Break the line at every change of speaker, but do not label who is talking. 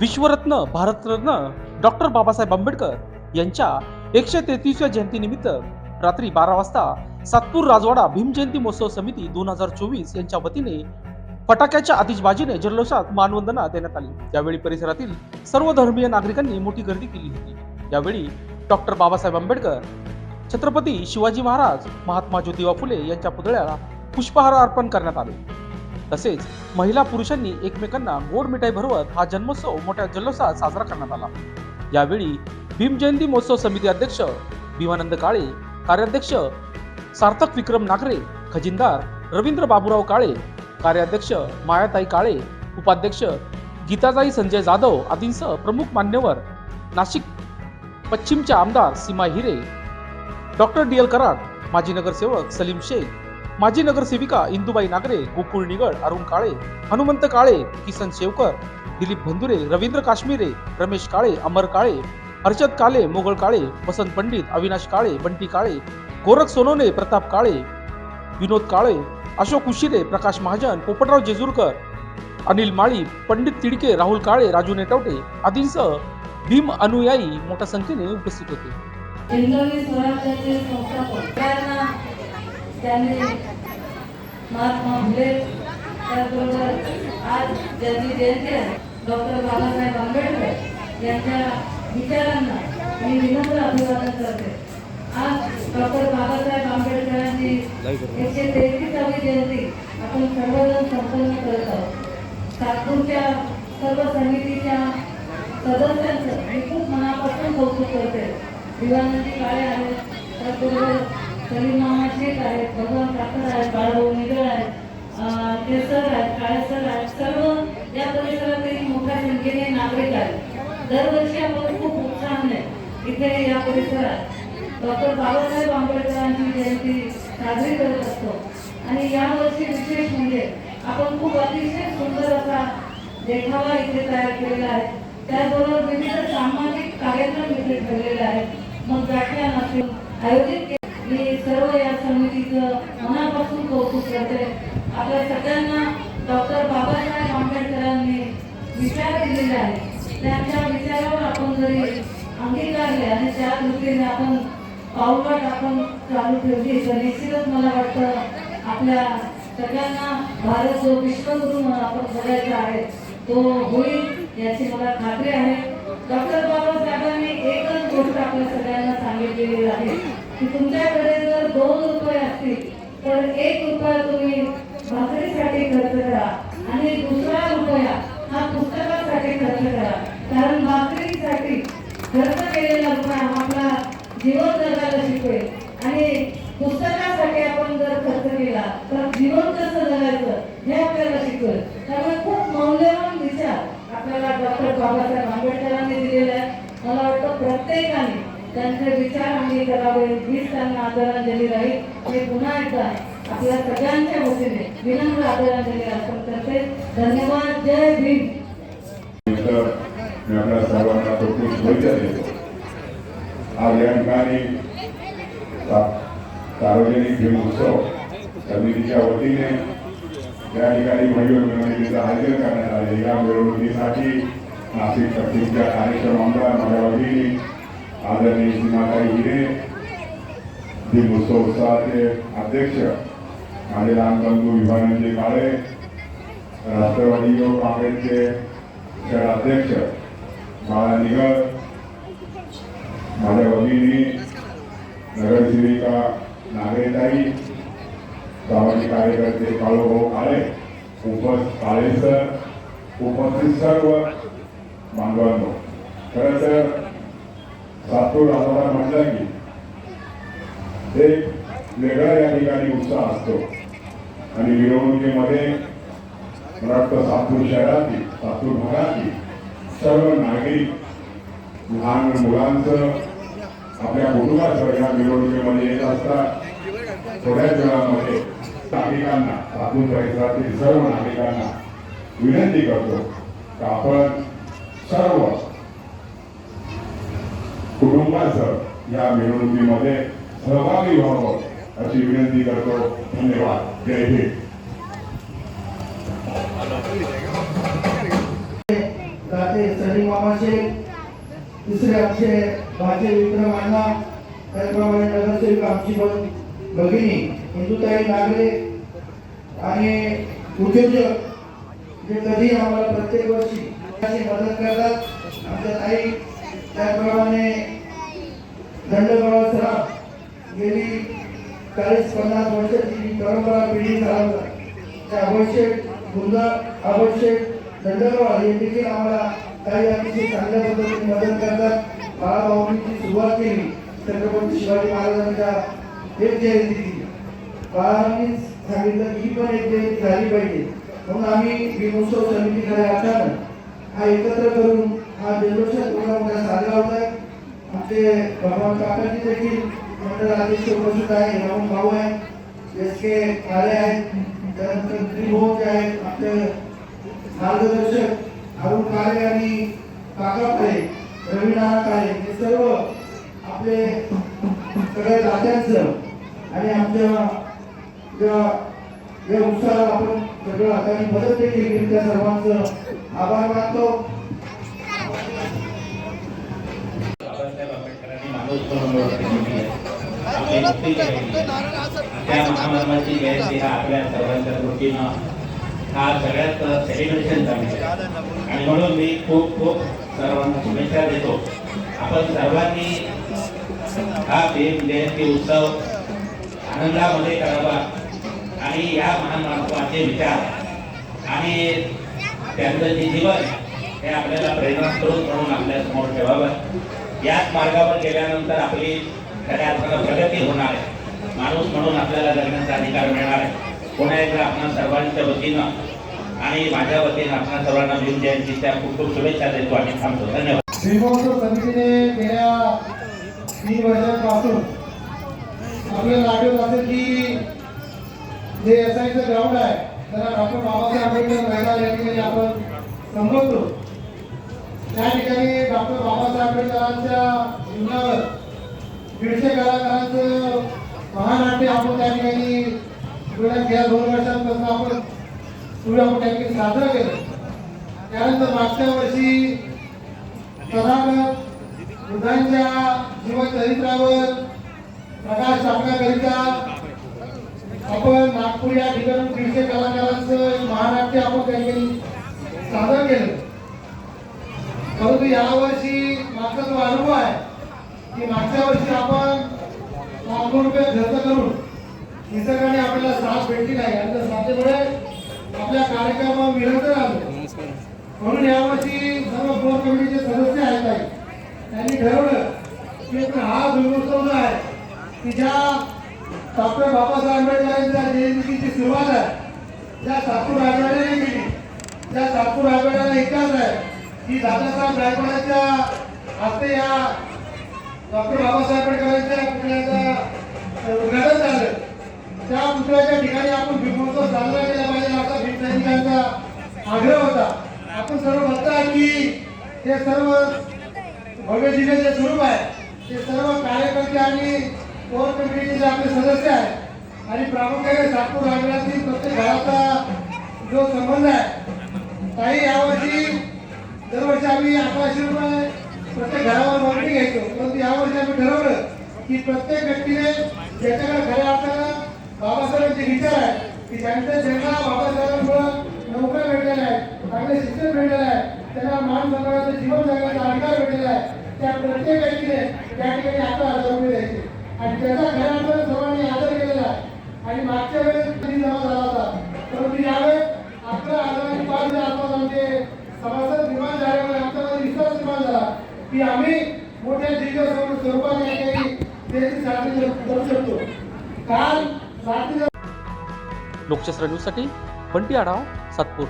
विश्वरत्न भारतरत्न डॉक्टर बाबासाहेब आंबेडकर यांच्या एकशे तेहतीसव्या जयंतीनिमित्त रात्री बारा वाजता सातपूर राजवाडा भीम जयंती महोत्सव समिती दोन हजार चोवीस यांच्या वतीने फटाक्याच्या आतिषबाजीने जल्लोषात मानवंदना देण्यात आली. यावेळी परिसरातील सर्व धर्मीय नागरिकांनी मोठी गर्दी केली होती. यावेळी डॉक्टर बाबासाहेब आंबेडकर छत्रपती शिवाजी महाराज महात्मा ज्योतिबा फुले यांच्या पुतळ्याला पुष्पहार अर्पण करण्यात आले. तसेच महिला पुरुषांनी एकमेकांना गोड मिठाई भरवत हा जन्मोत्सव मोठ्या जल्लोषात साजरा करण्यात आला. यावेळी भीम जयंती महोत्सव समिती अध्यक्ष भीमानंद काळे कार्याध्यक्ष सार्थक विक्रम नागरे खजिनदार रवींद्र बाबूराव काळे कार्याध्यक्ष मायाताई काळे उपाध्यक्ष गीताताई संजय जाधव आदींसह प्रमुख मान्यवर नाशिक पश्चिमचे आमदार Seema Hire doctor D L Karad माजी नगरसेवक सलीम शेख माजी नगरसेविका इंदुबाई नागरे गोकुळ निगड अरुण काळे हनुमंत काळे किसन शेवकर दिलीप भंदुरे रवींद्र काश्मीरे रमेश काळे अमर काळे हर्षद काळे मोगळ काळे वसंत पंडित अविनाश काळे बंटी काळे गोरख सोनोने प्रताप काळे विनोद काळे अशोक उशिरे प्रकाश महाजन पोपटराव जेजूरकर अनिल माळी पंडित तिडके राहुल काळे राजू नेटवटे आदींसह भीम अनुयायी मोठ्या संख्येने उपस्थित होते
हिंदवी स्वराज्याचे संस्थापक त्यांना त्यांनी महात्मा फुले त्याचबरोबर आज ज्यांची जयंती आहे डॉक्टर बाबासाहेब आंबेडकर यांच्या विचारांना मी विनम्र अभिवादन करते. आज डॉक्टर बाबासाहेब आंबेडकरांची एकशे तेहतीसावी जयंती आपण सर्वजण संपन्न करत आहोत. नागपूरच्या सर्व समितीच्या सदस्यांचं मी खूप मनापासून कौतुक करते. दिवानंदी काळे आहेत त्याचबरोबर सलीम मामा शेख आहेत भगवान काकर आहेत बाळभाऊ निगळ आहेत ते सर आहेत काळेसर आहेत सर्व या परिसरातील मोठ्या संख्येने नागरिक आहेत. दरवर्षी आपण खूप उत्साहाने इथे या परिसरात डॉक्टर बाबासाहेब आंबेडकरांची जयंती साजरी करत असतो. आणि यावर्षी विशेष म्हणजे आपण खूप अतिशय सुंदर असा देखावा इथे तयार केलेला आहे. त्याचबरोबर विविध सामाजिक कार्यक्रम इथे ठेवलेले आहेत. मग व्याख्यान असेल आयोजित केले मी सर्व या समितीचं मनापासून करते आपल्या सगळ्यांना डॉक्टर बाबासाहेब आंबेडकरांनी विचार दिलेले आहे त्यांच्या विचारावर आपण जरी अंगीकारले आणि त्या दृष्टीने आपण पावलं टाकून चालू ठेवली तर निश्चितच मला वाटतं आपल्या सगळ्यांना भारत जो विश्वगुरु म्हणून आपण बघायचा आहे तो होईल याची मला खात्री आहे. डॉक्टर बाबासाहेबांनी एकच गोष्ट आपल्या सगळ्यांना सांगितलेली आहे की तुमच्याकडे जर दोन रुपये असतील तर एक रुपया तुम्ही भाकरीसाठी खर्च करा आणि दुसरा रुपया हा पुस्तकासाठी खर्च करा. कारण भाकरीसाठी खर्च केलेला रुपया आपला जीवन जगायला शिकवेल. आणि पुस्तकासाठी आपण जर खर्च केला तर जीवन कसं जगायचं हे आपल्याला शिकवेल. त्यामुळे खूप मौल्यवान विचार आपल्याला डॉक्टर बाबासाहेब आंबेडकरांनी दिलेला आहे. मला वाटतं प्रत्येकाने त्यांचे विचार आम्ही करावे हीच त्यांना आदरांजली राहील. हे पुन्हा एकदा आपल्या सगळ्यांच्या वतीने विनम्र आदरांजली अर्पण करते. धन्यवाद. जय भीम.
मी आपल्या सर्वांना खूप शुभेच्छा देतो. आज या ठिकाणी सार्वजनिक भीम उत्सव समितीच्या वतीने या ठिकाणी मिरवणुकीचं आयोजन करण्यात आले. या मिरवणुकीसाठी नाशिक कार्यक्रम आमदार माझ्या वतीने आदरणीय सीमाताई हिरे भीम उत्सवाचे अध्यक्ष माझे लहान विभागांचे काळे राष्ट्रवादी युवक काँग्रेसचे शहर अध्यक्ष बाळा निगर माझ्या भगिनी नगरसेविका नागरेताई सामाजिक कार्यकर्ते काळूभाऊ काळे उपस्थित काळेसर उपस्थित सर्व बांधवांनो. खरं तर सातूर राजवाडा म्हटलं की एक वेगळा या ठिकाणी उत्साह असतो. आणि मिरवणुकीमध्ये मला वाटतं सातूर शहरातील सातूर भागातील सर्व नागरिक लहान मुलांचं आपल्या कुटुंबासह या मिरवणुकीमध्ये येत असतात. थोड्याच वेळामध्ये नागरिकांना सातूर परिसरातील सर्व नागरिकांना विनंती करतो का आपण सर्व कुटुंबासह या मिरवणुकीमध्ये सहभागी व्हावं अशी विनंती करतो. धन्यवाद. जय हिंद.
राहते माझे मामाचे दुसरे आमचे भाचे विक्रम अण्णा त्याचप्रमाणे नगरसेविका आमची पण भगिनी हिंदुताई नागरे आणि उद्योजक जे कधी आम्हाला प्रत्येक वर्षी मदत करतात. आमच्या ताई त्याचप्रमाणे दंडगोळा सराफ गेली चाळीस पन्नास वर्षाची परंपरा पिढी चालवतात. त्या आवश्यक गुंजा आवश्यक दंडगोळा हे देखील आम्हाला काही अतिशय चांगल्या पद्धतीने मदत करतात. बाळाभाऊंची सुरुवात केली. छत्रपती शिवाजी महाराजांच्या एक जयंती बाळांनी सांगितलं ही पण एक जयंती झाली पाहिजे. म्हणून आम्ही भीमोत्सव समितीकडे अचानक हा एकत्र करून हा जल्लोषात एवढा मोठा साजरा होत आहे. आमचे भगवान काकाजी देखील मंडळ आदेश उपस्थित आहे. राहुल भाऊ आहे. एस के काळे आहेत त्यानंतर त्रिभुवन जे आहेत आमचे मार्गदर्शक अरुण काळे आणि काका काळे रविनारायण काळे हे सर्व आपले सगळ्या दात्यांचं आणि आमच्या या उत्साहाला आपण सगळं हाताने मदत देखील त्या सर्वांचं आभार मानतो.
त्या महामानवाची जयंती हा आपल्या सर्वांच्या दृष्टीनं हा सगळ्यात सेलिब्रेशन चांगलं आणि म्हणून मी खूप खूप सर्वांना शुभेच्छा देतो आपण सर्वांनी हा भीम जयंती उत्सव आनंदामध्ये करावा. आणि या महान मानवाचे विचार आणि त्यांचं जे जीवन हे आपल्याला प्रेरणास्त्रोत म्हणून आपल्यासमोर ठेवावं. याच मार्गावर गेल्यानंतर आपली खऱ्या अर्थानं प्रगती होणार आहे. माणूस म्हणून आपल्याला जगण्याचा अधिकार मिळणार आहे. पुन्हा एकदा आपण सर्वांच्या वतीनं आणि माझ्या वतीनं आपण सर्वांना भीम जयंतीच्या खूप खूप शुभेच्छा देतो आणि थांबतो. धन्यवाद.
श्रीमंत समितीने गेल्या तीन वर्षांपासून आपल्याला आढळत असेल की जे एस आयचं ग्राउंड आहे त्याला डॉक्टर बाबासाहेब आंबेडकर मैदान या ठिकाणी आपण संबोधतो त्या ठिकाणी डॉक्टर बाबासाहेब आंबेडकरांच्या जीवनावर दीडशे कलाकारांचं महानाट्य आपण त्या ठिकाणी गेल्या दोन वर्षांपासून आपण सुरू आपण त्या ठिकाणी साजरं केलं. त्यानंतर मागच्या वर्षी तथागत बुद्धांच्या जीवनचरित्रावर प्रकाश टाकण्याकरिता आपण नागपूर या ठिकाणी दीडशे कलाकारांचं महानाट्य आपण त्या ठिकाणी सादर केलं या यावर्षी मागचा जो अनुभव आहे की मागच्या वर्षी आपण लाखो रुपये खर्च करून निसर्गाने आपल्याला साथ भेटली नाही. आणि त्या साथीमुळे आपल्या कार्यक्रमात विरंतर आलो. म्हणून यावर्षी सर्व कोर कमिटीचे सदस्य आहेत काही त्यांनी ठरवलं की हा दुर्गोत्सव जो आहे की ज्या डॉक्टर बाबासाहेब आंबेडकरांच्या जयंतीची सुरुवात आहे त्या सातपूर राजवाड्याने केली त्या सातपूर राजवाड्याला इतिहास आहे की दादासाहेब गायकवाडाच्या हस्ते या डॉक्टर बाबासाहेब आंबेडकरांच्या पुतळ्याचं उद्घाटन झालं. त्या पुतळ्याच्या ठिकाणी आपण भीमोत्सव साजरा केला पाहिजे असा भीमसैनिकांचा आग्रह होता. आपण सर्व बघता की हे सर्व भव्य दिव्य जे स्वरूप आहे ते सर्व कार्यकर्ते आणि कोर कमिटीचे जे आपले सदस्य आहेत आणि प्रामुख्याने सातपूर राजवाड्यातील प्रत्येक घराचा जो संबंध आहे काही यावर्षी दरवर्षी आम्ही अकराशे रुपये प्रत्येक घरावर मागणी घ्यायचो परंतु यावर्षी आम्ही ठरवलं की प्रत्येक व्यक्तीने ज्याच्याकडे खऱ्या अर्थानं बाबासाहेबांचे विचार आहे की ज्यांच्या ज्यांना बाबासाहेबांमुळं नोकऱ्या भेटलेल्या आहेत चांगले शिक्षण भेटलेलं आहे त्यांना मान सन्मानाचं जीवन जगण्याचा अधिकार भेटलेला आहे त्या प्रत्येक व्यक्तीने त्या ठिकाणी आता हजार रुपये द्यायचे. आणि त्याचा खऱ्या अर्थानं सर्वांनी आदर केलेला आहे. आणि मागच्या वेळेस जमा झाला होता? परंतु यावेळेस आपल्या हजार पाच हजार आसपास आमचे सभासद की आम्ही मोठ्या दीर्घ स्वरूपाने काही त्याची साधने करू शकतो. काल रात्री
लोकशास्त्र न्यूजसाठी बंटी आढाव सातपूर.